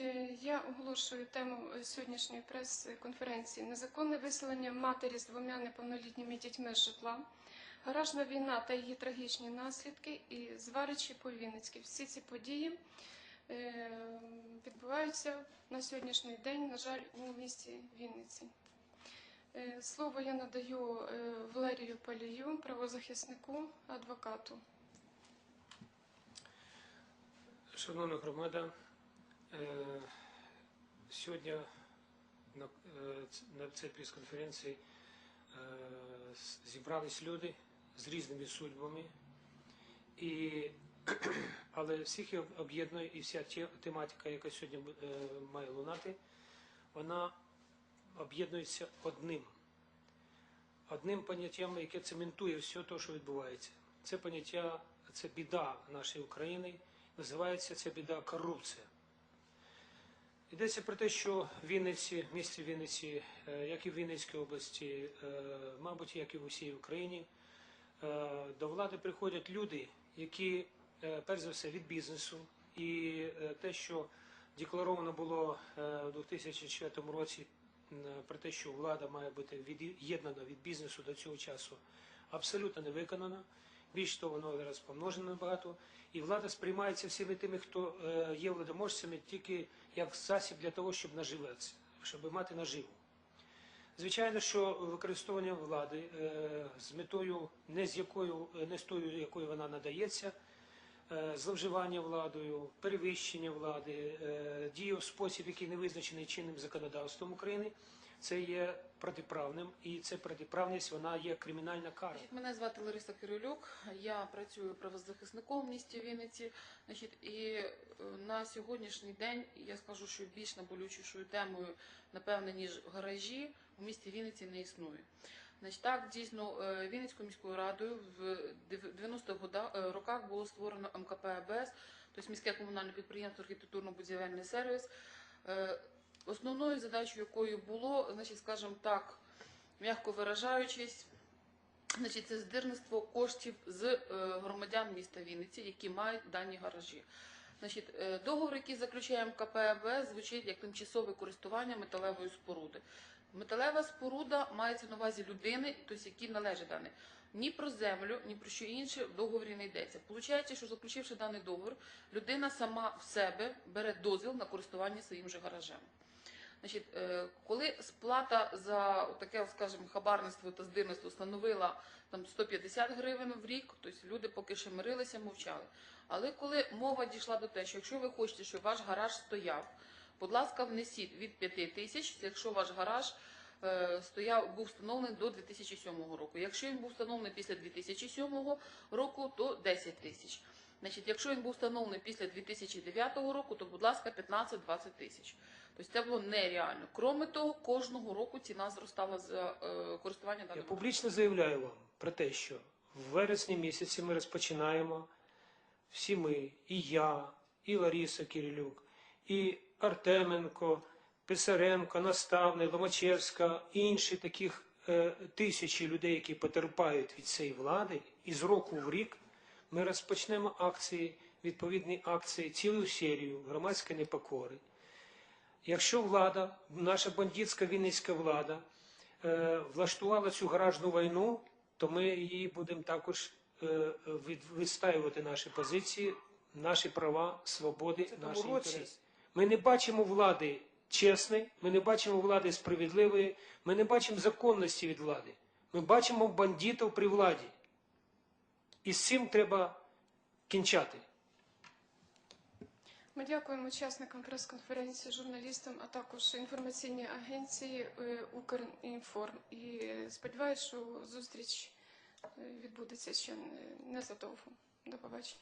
Е, Я оголошую тему е, сьогоднішньої прес-конференції Незаконне виселення матері з двома неповнолітніми дітьми з житла, гаражна війна та її трагічні наслідки і зваричі по Вінницьки. Всі ці події е, відбуваються на сьогоднішній день, на жаль, у місті Вінниці. Слово я надаю Валерію Палію, правозахиснику, адвокату. Шановна громада, сьогодні на, е, цій прес-конференції е, зібрались люди з різними судьбами, і, але всіх об'єднує і вся те- тематика, яка сьогодні е, має лунати, вона об'єднується одним. Одним поняттям, яке цементує все те, що відбувається. Це поняття, це біда нашої України. Називається ця біда корупція. Йдеться про те, що в Вінниці, в місті Вінниці, е, як і в Вінницькій області, е, мабуть, як і в усій Україні, е, до влади приходять люди, які, перш за все, від бізнесу, і те, що декларовано було у 2004 році про те, що влада має бути від'єднана від бізнесу до цього часу, абсолютно не виконано. Більш того, воно зараз помножено багато, і влада сприймається всіми тими, хто е, є владоможцями, тільки як засіб для того, щоб наживатися, щоб мати наживу. Звичайно, що використовування влади е, з метою не з якою не з тою, якою вона надається, е, зловживання владою, перевищення влади, е, дії в спосіб, який не визначений чинним законодавством України, це є протиправним, і ця протиправність вона є кримінальна кара. Мене звати Лариса Кирилюк. Я працюю правозахисником в місті Вінниці. І е, на сьогоднішній день я скажу, що більш наболючішою темою, напевне, ніж гаражі, у місті Вінниці не існує. Значить, так, дійсно, е, Вінницькою міською радою в 90-х е, роках було створено МКП АБС, тобто міське комунальне підприємство архітектурно-будівельний сервіс. Е, Основною задачею якою було, значить, скажімо так, м'яко виражаючись, Значить, це здирництво коштів з громадян міста Вінниці, які мають дані гаражі. Значить, договор, який заключає МКПБ, звучить як тимчасове користування металевої споруди. Металева споруда мається на увазі людини, тобто які належить дане. Ні про землю, ні про що інше в договорі не йдеться. Получається, що заключивши даний договор, людина сама в себе бере дозвіл на користування своїм же гаражем. Значить, е, коли сплата за таке, скажімо, хабарництво та здирництво становила там 150 гривень в рік, тобто люди поки ще мирилися, мовчали. Але коли мова дійшла до те, що якщо ви хочете, щоб ваш гараж стояв, будь ласка, внесіть від 5 тисяч, якщо ваш гараж е, стояв, був встановлений до 2007 року. Якщо він був встановлений після 2007 року, то 10 тисяч. Значить, якщо він був встановлений після 2009 року, то, будь ласка, 15-20 тисяч. Тобто це було нереально. Кроме того, кожного року ціна зростала за е, користування Я даним. публічно заявляю вам про те, що в вересні місяці ми розпочинаємо всі ми, і я, і Лариса Кирилюк, і Артеменко, Писаренко, Наставний, Ломачевська, інші таких е, тисячі людей, які потерпають від цієї влади, і з року в рік ми розпочнемо акції, відповідні акції, цілу серію громадської непокори. Якщо влада, наша бандитська вінницька влада, е, влаштувала цю гаражну війну, то ми її будемо також е, відстаювати наші позиції, наші права, свободи, наші інтереси. Ми не бачимо влади чесної, ми не бачимо влади справедливої, ми не бачимо законності від влади. Ми бачимо бандитів при владі. І з цим треба кінчати. Ми дякуємо учасникам прес-конференції, журналістам, а також інформаційній агенції е, Укрінформ. І сподіваюся, що зустріч е, відбудеться ще не- незадовго. До побачення.